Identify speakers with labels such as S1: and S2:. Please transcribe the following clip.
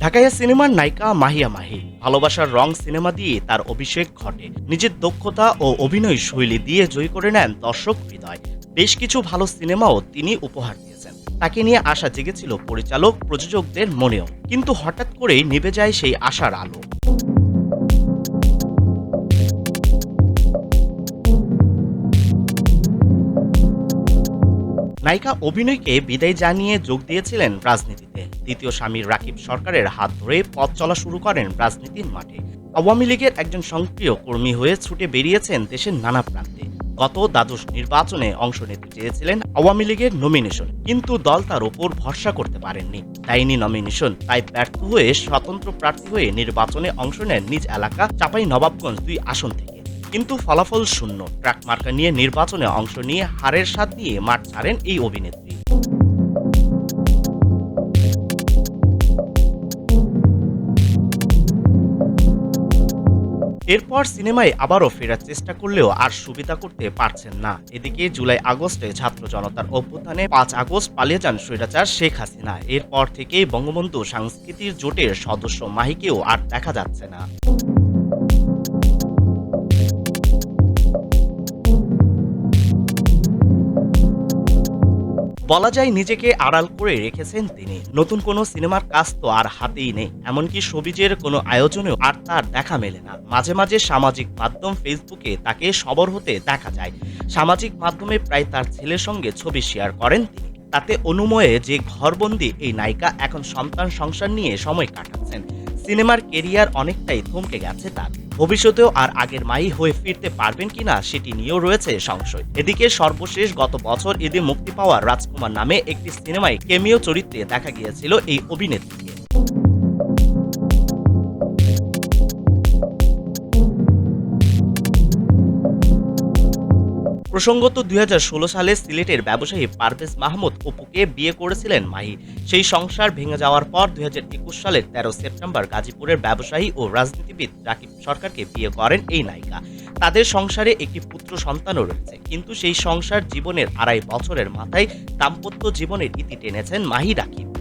S1: ঢাকাইয়া সিনেমার নায়িকা মাহিয়া মাহি। ভালোবাসার রং সিনেমা দিয়ে তার অভিষেক ঘটে। নিজের দক্ষতা ও অভিনয় শৈলী দিয়ে জয়ী করে নেন দর্শক হৃদয় বেশ কিছু ভালো সিনেমাও তিনি উপহার দিয়েছেন। তাকে নিয়ে আশা জেগেছিল পরিচালক প্রযোজকদের মনেও। কিন্তু হঠাৎ করেই নিভে যায় সেই আশার আলো। নায়িকা অভিনয়কে বিদায় জানিয়ে যোগ দিয়েছিলেন রাজনীতিতে। দ্বিতীয় স্বামীর রাকিব সরকারের হাত ধরে পথ চলা শুরু করেন রাজনীতির মাঠে। আওয়ামী লীগের একজন সক্রিয় কর্মী হয়ে ছুটে বেরিয়েছেন দেশের নানা প্রান্তে। গত দ্বাদশ নির্বাচনে অংশ নিতে চেয়েছিলেন আওয়ামী লীগের নমিনেশন কিন্তু দল তার ওপর ভরসা করতে পারেননি। তাইনি নমিনেশন তাই ব্যর্থ হয়ে স্বতন্ত্র প্রার্থী হয়ে নির্বাচনে অংশ নেন নিজ এলাকা চাপাই নবাবগঞ্জ দুই আসন থেকে। কিন্তু ফলাফল শূন্য। ট্রাক মার্কা নিয়ে নির্বাচনে অংশ নিয়ে হারের স্বাদ নিয়ে মাঠ ছাড়েন এই অভিনেত্রী। এরপর সিনেমায় আবারও ফেরার চেষ্টা করলেও আর সুবিধা করতে পারছেন না। এদিকে জুলাই আগস্টে ছাত্র জনতার অভ্যুত্থানে পাঁচ আগস্ট পালিয়ে যান স্বৈরাচার শেখ হাসিনা। এরপর থেকেই বঙ্গবন্ধু সাংস্কৃতিক জোটের সদস্য মাহিকেও আর দেখা যাচ্ছে না। বলা যায় নিজেকে আড়াল করে রেখেছেন তিনি। নতুন কোনো সিনেমার কাজ তো আর হাতেই নেই। এমনকি সবিজের কোনো আয়োজনেও আর তার দেখা মেলে না। মাঝে মাঝে সামাজিক মাধ্যম ফেসবুকে তাকে সবর হতে দেখা যায়। সামাজিক মাধ্যমে প্রায় তার ছেলের সঙ্গে ছবি শেয়ার করেন তিনি। তাতে অনুময়ে যে ঘরবন্দি এই নায়িকা এখন সন্তান সংসার নিয়ে সময় কাটাচ্ছেন। সিনেমার কেরিয়ার অনেকটাই থমকে গেছে তার। ভবিষ্যতেও আর আগের মাই হয়ে ফিরতে পারবেন কিনা সেটি নিয়েও রয়েছে সংশয়। এদিকে সর্বশেষ গত বছর ঈদে মুক্তি পাওয়া রাজকুমার নামে একটি সিনেমায় কেমিও চরিত্রে দেখা গিয়েছিল এই অভিনেত্রীকে প্রসঙ্গত দুই হাজার ষোলো সালে সিলেটের ব্যবসায়ী পারভেজ মাহমুদ অপুকে বিয়ে করেছিলেন মাহি। সেই সংসার ভেঙে যাওয়ার পর দুই হাজার একুশ সালের তেরো সেপ্টেম্বর গাজীপুরের ব্যবসায়ী ও রাজনীতিবিদ রাকিব সরকারকে বিয়ে করেন এই নায়িকা। তাদের সংসারে একটি পুত্র সন্তানও রয়েছে। কিন্তু সেই সংসার জীবনের আড়াই বছরের মাথায় দাম্পত্য জীবনের ইতি টেনেছেন মাহি রাকিব।